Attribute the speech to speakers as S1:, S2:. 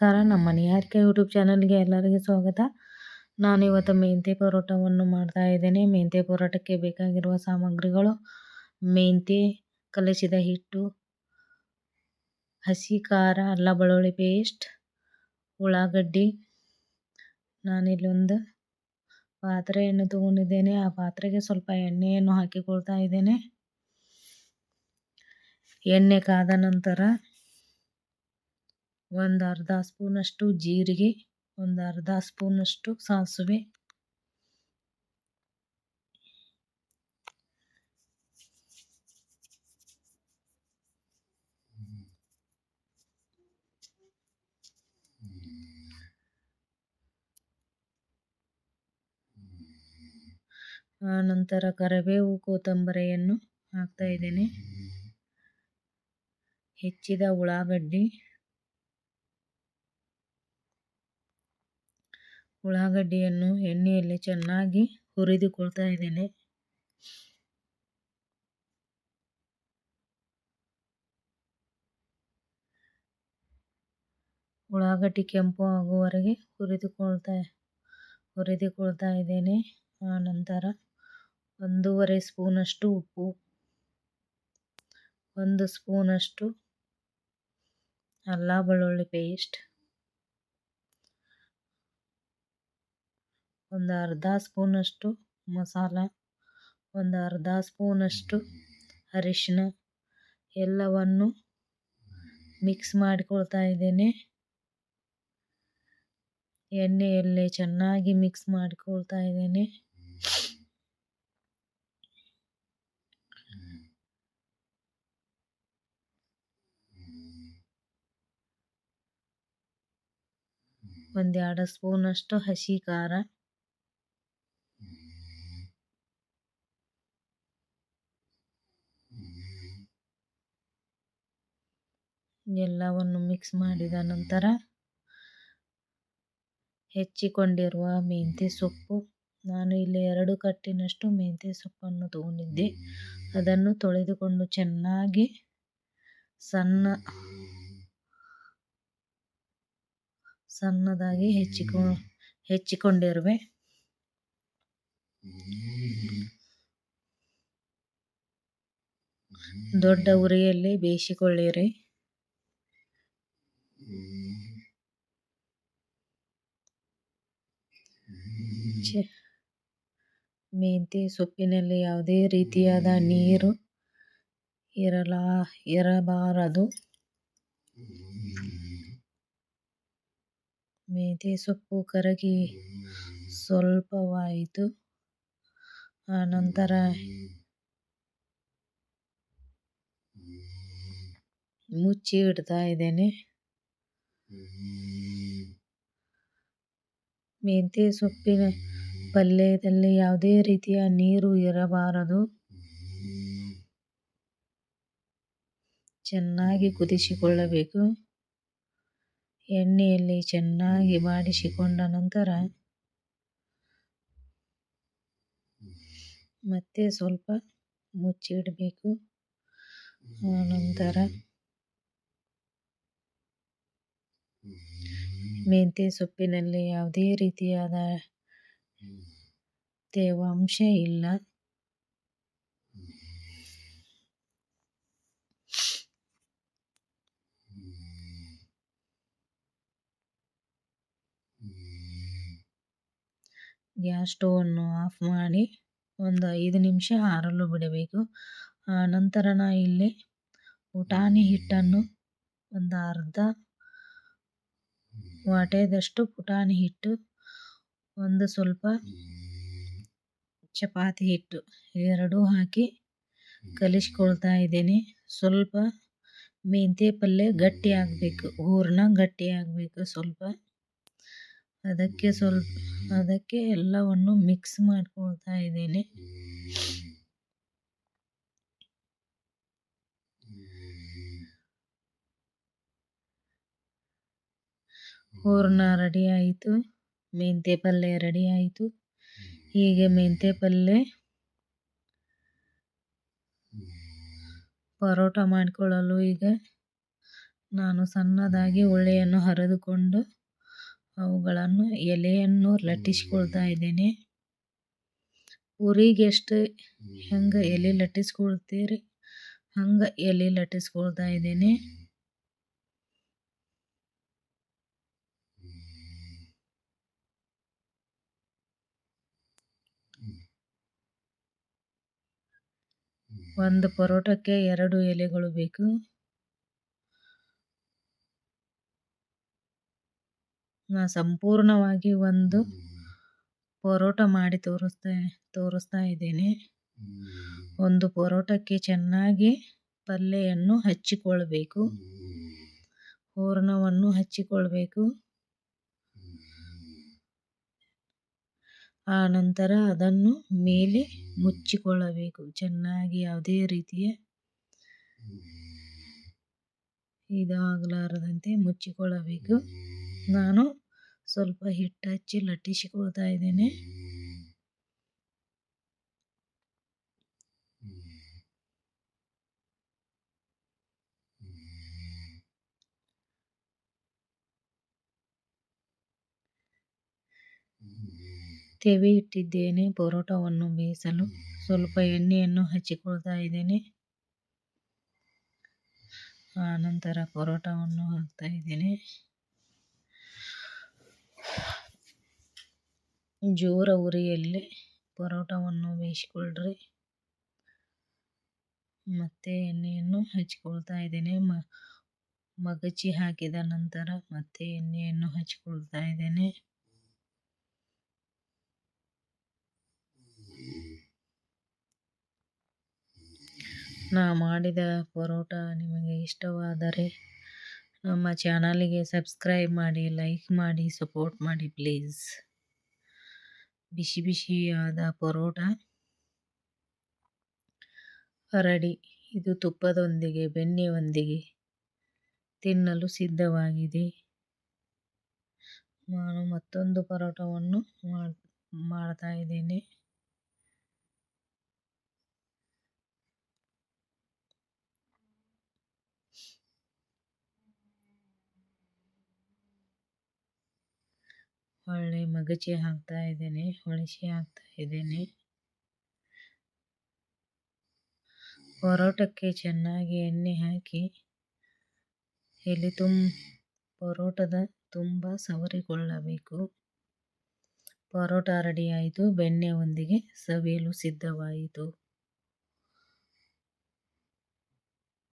S1: ನಮಸ್ಕಾರ. ನಮ್ಮ ನಿಹಾರಿಕೆ ಯೂಟ್ಯೂಬ್ ಚಾನಲ್ಗೆ ಎಲ್ಲರಿಗೂ ಸ್ವಾಗತ. ನಾನು ಇವತ್ತು ಮೆಂತೆ ಪರೋಟವನ್ನು ಮಾಡ್ತಾ ಇದ್ದೇನೆ. ಮೆಂತೆ ಪರೋಟಕ್ಕೆ ಬೇಕಾಗಿರುವ ಸಾಮಗ್ರಿಗಳು ಮೆಂತೆ ಕಲಸಿದ ಹಿಟ್ಟು, ಹಸಿ ಖಾರ, ಅಲ್ಲ ಬೆಳ್ಳುಳ್ಳಿ ಪೇಸ್ಟ್, ಉಳ್ಳಾಗಡ್ಡಿ. ನಾನಿಲ್ಲೊಂದು ಪಾತ್ರೆಯನ್ನು ತಗೊಂಡಿದ್ದೇನೆ. ಆ ಪಾತ್ರೆಗೆ ಸ್ವಲ್ಪ ಎಣ್ಣೆಯನ್ನು ಹಾಕಿಕೊಳ್ತಾ ಇದ್ದೇನೆ. ಎಣ್ಣೆ ಕಾದ ನಂತರ ಒಂದು ಅರ್ಧ ಸ್ಪೂನಷ್ಟು ಜೀರಿಗೆ, ಒಂದು ಅರ್ಧ ಸ್ಪೂನಷ್ಟು ಸಾಸಿವೆ. ನಂತರ ಕರಿಬೇವು ಕೊತ್ತಂಬರಿಯನ್ನು ಹಾಕ್ತಾ ಇದ್ದೇನೆ. ಹೆಚ್ಚಿದ ಉಳ್ಳಾಗಡ್ಡಿ ಉಳ್ಳಾಗಡ್ಡಿಯನ್ನು ಎಣ್ಣೆಯಲ್ಲಿ ಚೆನ್ನಾಗಿ ಹುರಿದುಕೊಳ್ತಾ ಇದ್ದೇನೆ. ಉಳ್ಳಾಗಡ್ಡಿ ಕೆಂಪು ಆಗುವವರೆಗೆ ಹುರಿದುಕೊಳ್ತಾ ಹುರಿದುಕೊಳ್ತಾ ಇದ್ದೇನೆ. ಆ ನಂತರ ಒಂದೂವರೆ ಸ್ಪೂನಷ್ಟು ಉಪ್ಪು, ಒಂದು ಸ್ಪೂನಷ್ಟು ಅಲ್ಲ ಬೆಳ್ಳುಳ್ಳಿ ಪೇಸ್ಟ್ ಒಂದು ಅರ್ಧ ಸ್ಪೂನಷ್ಟು ಮಸಾಲ, ಒಂದು ಅರ್ಧ ಸ್ಪೂನಷ್ಟು ಅರಿಶಿನ ಎಲ್ಲವನ್ನು ಮಿಕ್ಸ್ ಮಾಡಿಕೊಳ್ತಾ ಇದ್ದೇನೆ. ಎಣ್ಣೆಯಲ್ಲಿ ಚೆನ್ನಾಗಿ ಮಿಕ್ಸ್ ಮಾಡಿಕೊಳ್ತಾ ಇದ್ದೇನೆ. ಒಂದೆರಡು ಸ್ಪೂನಷ್ಟು ಹಸಿ ಖಾರ. ಎಲ್ಲವನ್ನು ಮಿಕ್ಸ್ ಮಾಡಿದ ನಂತರ ಹೆಚ್ಚಿಕೊಂಡಿರುವ ಮೆಂತ್ಯ ಸೊಪ್ಪು. ನಾನು ಇಲ್ಲಿ ಎರಡು ಕಟ್ಟಿನಷ್ಟು ಮೆಂತ್ಯ ಸೊಪ್ಪನ್ನು ತಗೊಂಡಿದ್ದೆ. ಅದನ್ನು ತೊಳೆದುಕೊಂಡು ಚೆನ್ನಾಗಿ ಸಣ್ಣ ಸಣ್ಣದಾಗಿ ಹೆಚ್ಚಿಕೊ, ಹೆಚ್ಚಿಕೊಂಡಿರುವೆ. ದೊಡ್ಡ ಉರಿಯಲ್ಲಿ ಬೇಯಿಸಿಕೊಳ್ಳಿರಿ. ಮೆಂತ್ಯ ಸೊಪ್ಪಿನಲ್ಲಿ ಯಾವುದೇ ರೀತಿಯಾದ ನೀರು ಇರಲಾ ಇರಬಾರದು. ಮೆಂತ್ಯ ಸೊಪ್ಪು ಕರಗಿ ಸ್ವಲ್ಪವಾಯಿತು. ಆನಂತರ ಮುಚ್ಚಿ ಇಡ್ತಾ ಇದ್ದೇನೆ. ಮೆಂತ್ಯ ಸೊಪ್ಪಿನ ಪಲ್ಯದಲ್ಲಿ ಯಾವುದೇ ರೀತಿಯ ನೀರು ಇರಬಾರದು. ಚೆನ್ನಾಗಿ ಕುದಿಸಿಕೊಳ್ಳಬೇಕು. ಎಣ್ಣೆಯಲ್ಲಿ ಚೆನ್ನಾಗಿ ಬಾಡಿಸಿಕೊಂಡ ನಂತರ ಮತ್ತೆ ಸ್ವಲ್ಪ ಮುಚ್ಚಿಡಬೇಕು. ನಂತರ ಮೆಂತ್ಯ ಸೊಪ್ಪಿನಲ್ಲಿ ಯಾವುದೇ ರೀತಿಯಾದ ತೇವಾಂಶ ಇಲ್ಲ. ಗ್ಯಾಸ್ ಸ್ಟೋವನ್ನು ಆಫ್ ಮಾಡಿ ಒಂದು ಐದು ನಿಮಿಷ ಆರಲು ಬಿಡಬೇಕು. ನಂತರ ನಾ ಇಲ್ಲಿ ಊಟಾನಿ ಹಿಟ್ಟನ್ನು ಒಂದು ಅರ್ಧ ವಾಟೆದಷ್ಟು ಪುಟಾಣಿ ಹಿಟ್ಟು, ಒಂದು ಸ್ವಲ್ಪ ಚಪಾತಿ ಹಿಟ್ಟು ಎರಡೂ ಹಾಕಿ ಕಲಿಸ್ಕೊಳ್ತಾ ಇದ್ದೇನೆ. ಸ್ವಲ್ಪ ಮೆಂತ್ಯ ಪಲ್ಯ ಗಟ್ಟಿ ಆಗಬೇಕು, ಹೂರಣ ಗಟ್ಟಿ ಆಗಬೇಕು ಸ್ವಲ್ಪ. ಅದಕ್ಕೆ ಸ್ವಲ್ಪ, ಅದಕ್ಕೆ ಎಲ್ಲವನ್ನು ಮಿಕ್ಸ್ ಮಾಡ್ಕೊಳ್ತಾ ಇದ್ದೇನೆ. ಹೂರಣ ರೆಡಿ ಆಯಿತು ಮೆಂತ್ಯ ಪಲ್ಯ ರೆಡಿ ಆಯಿತು. ಹೀಗೆ ಮೆಂತ್ಯ ಪಲ್ಯ ಪರೋಟ ಮಾಡಿಕೊಳ್ಳಲು ಈಗ ನಾನು ಸಣ್ಣದಾಗಿ ಉಳ್ಳೆಯನ್ನು ಹರಿದುಕೊಂಡು ಅವುಗಳನ್ನು ಎಲೆಯನ್ನು ಲಟ್ಟಿಸ್ಕೊಳ್ತಾ ಇದ್ದೇನೆ. ಊರಿಗೆ ಎಷ್ಟು ಹೆಂಗೆ ಎಲೆ ಲಟ್ಟಿಸ್ಕೊಳ್ತೀರಿ? ಹಂಗೆ ಎಲೆ ಲಟ್ಟಿಸ್ಕೊಳ್ತಾ ಇದ್ದೇನೆ. ಒಂದು ಪರೋಟಕ್ಕೆ ಎರಡು ಎಲೆಗಳು ಬೇಕು. ನಾ ಸಂಪೂರ್ಣವಾಗಿ ಒಂದು ಪರೋಟ ಮಾಡಿ ತೋರಿಸ್ತಾ ತೋರಿಸ್ತಾ ಇದ್ದೇನೆ. ಒಂದು ಪರೋಟಕ್ಕೆ ಚೆನ್ನಾಗಿ ಪಲ್ಲೆಯನ್ನು ಹಚ್ಚಿಕೊಳ್ಳಬೇಕು ಹೂರಣವನ್ನು ಹಚ್ಚಿಕೊಳ್ಬೇಕು. ಆ ನಂತರ ಅದನ್ನು ಮೇಲೆ ಮುಚ್ಚಿಕೊಳ್ಳಬೇಕು. ಚೆನ್ನಾಗಿ ಯಾವುದೇ ರೀತಿಯ ಇದಾಗಲಾರದಂತೆ ಮುಚ್ಚಿಕೊಳ್ಳಬೇಕು. ನಾನು ಸ್ವಲ್ಪ ಹಿಟ್ಟು ಹಚ್ಚಿ ಲಟ್ಟಿಸಿಕೊಳ್ತಾ ಇದ್ದೇನೆ. ತೆವಿ ಇಟ್ಟಿದ್ದೇನೆ ಪರೋಟವನ್ನು ಬೇಯಿಸಲು ಸ್ವಲ್ಪ ಎಣ್ಣೆಯನ್ನು ಹಚ್ಚಿಕೊಳ್ತಾ ಇದ್ದೇನೆ. ಆನಂತರ ನಂತರ ಪರೋಟವನ್ನು ಹಾಕ್ತಾ ಇದ್ದೇನೆ. ಜೋರ ಉರಿಯಲ್ಲಿ ಪರೋಟವನ್ನು ಬೇಯಿಸಿಕೊಳ್ಳ್ರಿ. ಮತ್ತೆ ಎಣ್ಣೆಯನ್ನು ಹಚ್ಕೊಳ್ತಾ ಇದ್ದೇನೆ. ಮ ಮಗಚಿ ಹಾಕಿದ ನಂತರ ಮತ್ತೆ ಎಣ್ಣೆಯನ್ನು ಹಚ್ಕೊಳ್ತಾ ಇದ್ದೇನೆ. ನಾ ಮಾಡಿದ ಪರೋಟ ನಿಮಗೆ ಇಷ್ಟವಾದರೆ ನಮ್ಮ ಚಾನಲಿಗೆ ಸಬ್ಸ್ಕ್ರೈಬ್ ಮಾಡಿ, ಲೈಕ್ ಮಾಡಿ, ಸಪೋರ್ಟ್ ಮಾಡಿ ಪ್ಲೀಸ್. ಬಿಸಿ ಬಿಸಿಯಾದ ಪರೋಟ ರೆಡಿ. ಇದು ತುಪ್ಪದೊಂದಿಗೆ, ಬೆಣ್ಣೆಯೊಂದಿಗೆ ತಿನ್ನಲು ಸಿದ್ಧವಾಗಿದೆ. ನಾನು ಮತ್ತೊಂದು ಪರೋಟವನ್ನು ಮಾಡ್ತಾ ಇದ್ದೇನೆ. ಹೊಳ್ಳಿ ಮಗಚಿ ಹಾಕ್ತಾ ಇದ್ದೇನೆ ಹೊಳಿಸಿ ಹಾಕ್ತಾ ಇದ್ದೇನೆ. ಪರೋಟಕ್ಕೆ ಚೆನ್ನಾಗಿ ಎಣ್ಣೆ ಹಾಕಿ, ಎಲೆ ತುಂಬ ಪರೋಟದ ತುಂಬ ಸವರಿಕೊಳ್ಳಬೇಕು. ಪರೋಟ ರೆಡಿ ಆಯಿತು, ಬೆಣ್ಣೆಯೊಂದಿಗೆ ಸವಿಯಲು ಸಿದ್ಧವಾಯಿತು.